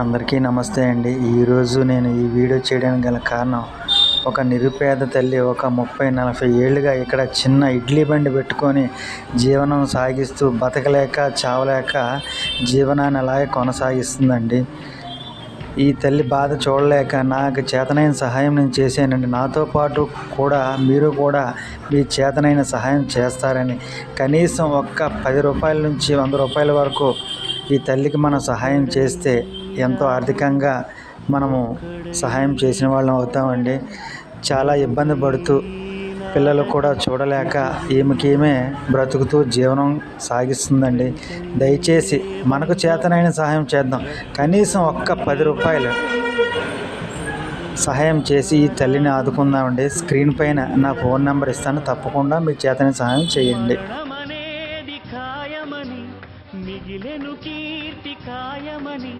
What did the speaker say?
అందరికీ నమస్తే అండి. ఈరోజు నేను ఈ వీడియో చేయడానికి గల కారణం ఒక నిరుపేద తల్లి ఒక ముప్పై నలభై ఏళ్ళుగా ఇక్కడ చిన్న ఇడ్లీ బండి పెట్టుకొని జీవనం సాగిస్తూ బతకలేక చావలేక జీవనాన్ని అలాగే కొనసాగిస్తుందండి. ఈ తల్లి బాధ చూడలేక నాకు చేతనైన సహాయం నేను చేశానండి. నాతో పాటు కూడా మీరు కూడా మీ చేతనైన సహాయం చేస్తారని. కనీసం ఒక్క పది రూపాయల నుంచి వంద రూపాయల వరకు ఈ తల్లికి మనం సహాయం చేస్తే ఎంతో ఆర్థికంగా మనము సహాయం చేసిన వాళ్ళం అవుతామండి. చాలా ఇబ్బంది పడుతూ పిల్లలు కూడా చూడలేక ఈమెకీమే బ్రతుకుతూ జీవనం సాగిస్తుందండి. దయచేసి మనకు చేతనైన సహాయం చేద్దాం. కనీసం ఒక్క పది రూపాయలు సహాయం చేసి ఈ తల్లిని ఆదుకుందామండి. స్క్రీన్ పైన నా ఫోన్ నెంబర్ ఇస్తాను. తప్పకుండా మీ చేతని సహాయం చేయండి. మిగిలెను కీర్తి కాయమని